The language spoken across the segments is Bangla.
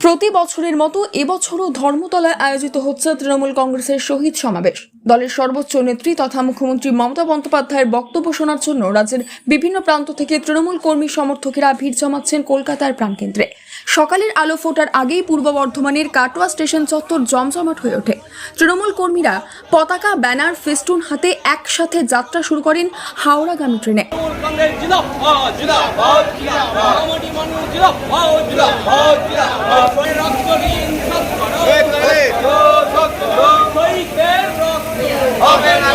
প্রতি বছরের মতো এবছরও ধর্মতলায় আয়োজিত হচ্ছে তৃণমূল কংগ্রেসের শহীদ সমাবেশ। দলের সর্বোচ্চ নেত্রী তথা মুখ্যমন্ত্রী মমতা বন্দ্যোপাধ্যায়ের বক্তব্য শোনার জন্য রাজ্যের বিভিন্ন প্রান্ত থেকে তৃণমূল কর্মী সমর্থকেরা ভিড় জমাচ্ছেন কলকাতার প্রাণকেন্দ্রে। সকালের আলো ফোটার আগেই পূর্ব বর্ধমানের কাটোয়া স্টেশন চত্বর জমজমাট হয়ে ওঠে। তৃণমূল কর্মীরা পতাকা, ব্যানার, ফেস্টুন হাতে একসাথে যাত্রা শুরু করেন হাওড়াগামী ট্রেনে। কংগ্রেস হবে না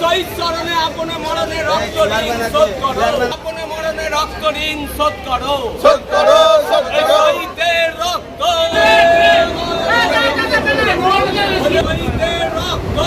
শহীদ চরণে আপনে মরণে রক্ত ঋণ শোধ করো আপনে রক্ত ঋণ শোধ করো শোধ করো শহীদের রক্ত রক্ত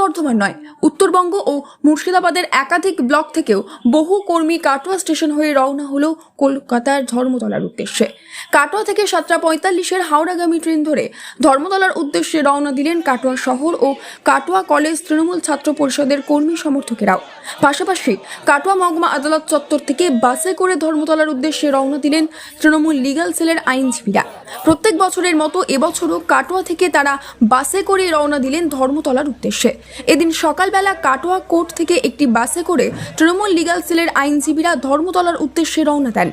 বর্ধমান নয়। উত্তরবঙ্গ ও মুর্শিদাবাদের একাধিক ব্লক থেকেও বহু কর্মী কাটোয়া স্টেশন হয়ে রওনা হলো কলকাতার ধর্মতলার উদ্দেশ্যে। কাটোয়া থেকে সাতটা পঁয়তাল্লিশের হাওড়াগামী ট্রেন ধরে ধর্মতলার উদ্দেশ্যে রওনা দিলেন কাটোয়া শহর ও কাটোয়া কলেজ তৃণমূল ছাত্র পরিষদের কর্মী সমর্থকেরাও। পাশাপাশি কাটোয়া মহকুমা আদালত চত্বর থেকে বাসে করে ধর্মতলার উদ্দেশ্যে রওনা দিলেন তৃণমূল লিগাল সেলের আইনজীবীরা। প্রত্যেক বছরের মতো এবছরও কাটোয়া থেকে তারা বাসে করে রওনা দিলেন ধর্মতলার উদ্দেশ্যে। এদিন সকালবেলা কাটোয়া কোর্ট থেকে একটি বাসে করে তৃণমূল লিগাল সেলের আইনজীবীরা ধর্মতলার উদ্দেশ্যে রওনা দেন।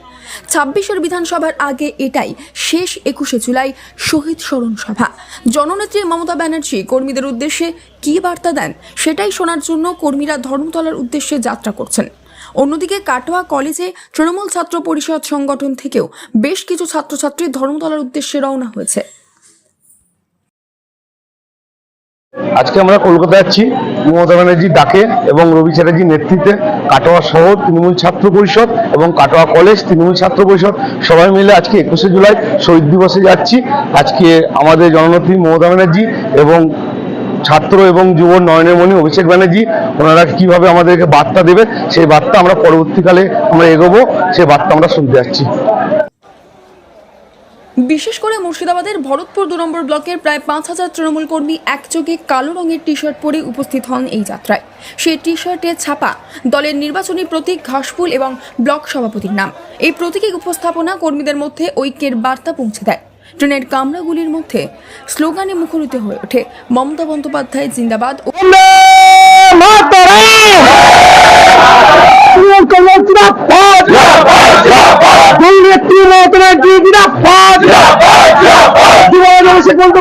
ছাব্বিশের বিধানসভার আগে এটাই। শেষ একুশে জুলাই শহীদ স্মরণ সভা। জননেত্রী মমতা ব্যানার্জি কর্মীদের উদ্দেশ্যে কী বার্তা দেন সেটাই শোনার জন্য কর্মীরা ধর্মতলার উদ্দেশ্যে যাত্রা করছেন। অন্যদিকে কাটোয়া কলেজে তৃণমূল ছাত্র পরিষদ সংগঠন থেকেও বেশ কিছু ছাত্রছাত্রী ধর্মতলার উদ্দেশ্যে রওনা হয়েছে। আজকে আমরা কলকাতা যাচ্ছি মমতা ব্যানার্জির ডাকে এবং রবি চ্যাটার্জির নেতৃত্বে কাটোয়া শহর তৃণমূল ছাত্র পরিষদ এবং কাটোয়া কলেজ তৃণমূল ছাত্র পরিষদ সবাই মিলে আজকে একুশে জুলাই শহীদ দিবসে যাচ্ছি। আজকে আমাদের জননেত্রী মমতা ব্যানার্জি এবং ছাত্র এবং যুব নয়নমণি অভিষেক ব্যানার্জি, ওনারা কীভাবে আমাদেরকে বার্তা দেবে সেই বার্তা আমরা পরবর্তীকালে আমরা এগোবো, সেই বার্তা আমরা শুনতে যাচ্ছি। বিশেষ করে মুর্শিদাবাদের ভরতপুর দু নম্বর ব্লকের প্রায় পাঁচ হাজার তৃণমূল কর্মী একযোগে কালো রঙের টি শার্ট পরে উপস্থিত হন এই যাত্রায়। সেই টি শার্টে ছাপা দলের নির্বাচনী প্রতীক ঘাসফুল এবং ব্লক সভাপতির নাম। এই প্রতীকী উপস্থাপনা কর্মীদের মধ্যে ঐক্যের বার্তা পৌঁছে দেয়। ট্রেনের কামরাগুলির মধ্যে স্লোগানে মুখরিত হয়ে ওঠে মমতা বন্দ্যোপাধ্যায়, জিন্দাবাদ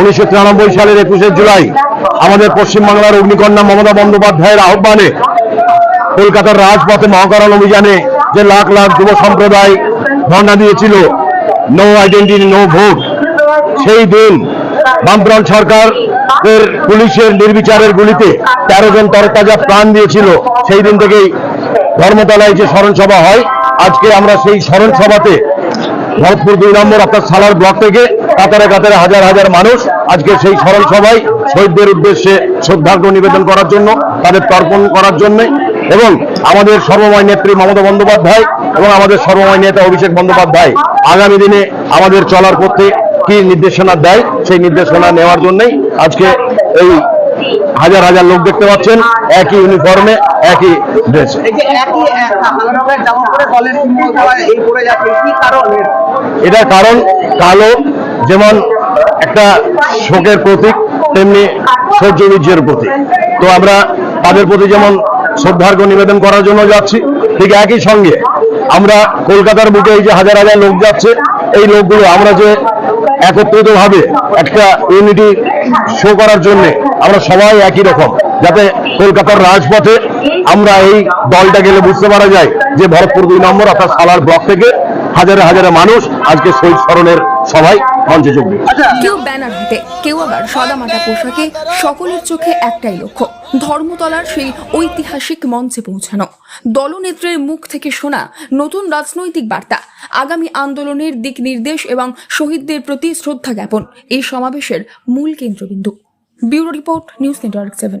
উনিশশো তিরানব্বই সালের একুশে জুলাই আমাদের পশ্চিমবাংলার অগ্নিকন্যা মমতা বন্দ্যোপাধ্যায়ের আহ্বানে কলকাতার রাজপথে মহাকরণ অভিযানে যে লাখ লাখ যুব সম্প্রদায় ধর্ণা দিয়েছিল নো আইডেন্টিটি নো ভোট সেই দিন বামফ্রন্ট সরকার পুলিশের নির্বিচারের গুলিতে তেরো জন তরতাজা প্রাণ দিয়েছিল। সেই দিন থেকেই ধর্মতলায় যে স্মরণ সভা হয়, আজকে আমরা সেই স্মরণ সভাতে ভরতপুর দুই নম্বর, অর্থাৎ সালার ব্লক থেকে কাতারে কাতারে হাজার হাজার মানুষ আজকে সেই স্মরণ সভায় শহীদদের উদ্দেশ্যে শ্রদ্ধার্ঘ্য নিবেদন করার জন্য, তাদের তর্পণ করার জন্য এবং আমাদের সর্বময় নেত্রী মমতা বন্দ্যোপাধ্যায় এবং আমাদের সর্বময় নেতা অভিষেক বন্দ্যোপাধ্যায় আগামী দিনে আমাদের চলার পথে কি নির্দেশনা দেয় সেই নির্দেশনা নেওয়ার জন্যই আজকে এই হাজার হাজার লোক দেখতে পাচ্ছেন একই ইউনিফর্মে একই ড্রেসে এই যে একই একটা কালো রঙের জামা পরে দলের সিম্বল দেওয়া এই পরে যাচ্ছে কি কারণ? এটার কারণ কালো যেমন একটা শোকের প্রতীক তেমনি সৌর্য বীর্যের প্রতীক। তো আমরা তাদের প্রতি যেমন শ্রদ্ধার্ঘ নিবেদন করার জন্য যাচ্ছি ঠিক একই সঙ্গে আমরা কলকাতার বুকে এই যে হাজার হাজার লোক যাচ্ছে এই লোকগুলো আমরা যে একত্রিত ভাবে একটা ইউনিটি শো করার জন্য আমরা সবাই একই রকম, যাতে কলকাতার রাজপথে আমরা এই দলটা গেলে বুঝতে পারা যায় যে ভরতপুর দুই নম্বর অর্থাৎ সালার ব্লক থেকে হাজারে হাজারে মানুষ আজকে শহীদ স্মরণের সবাই মঞ্চে যোগ দিচ্ছে কেউ ব্যানার হাতে কেউ আবার সাদামাটা পোশাকে সকলের চোখে একটাই লক্ষ্য ধর্মতলার সেই ঐতিহাসিক মঞ্চে পৌঁছানো। দলনেত্রীর মুখ থেকে শোনা নতুন রাজনৈতিক বার্তা আগামী আন্দোলনের দিক নির্দেশ এবং শহীদদের প্রতি শ্রদ্ধা জ্ঞাপন এই সমাবেশের মূল কেন্দ্রবিন্দু। Bureau report news network seven.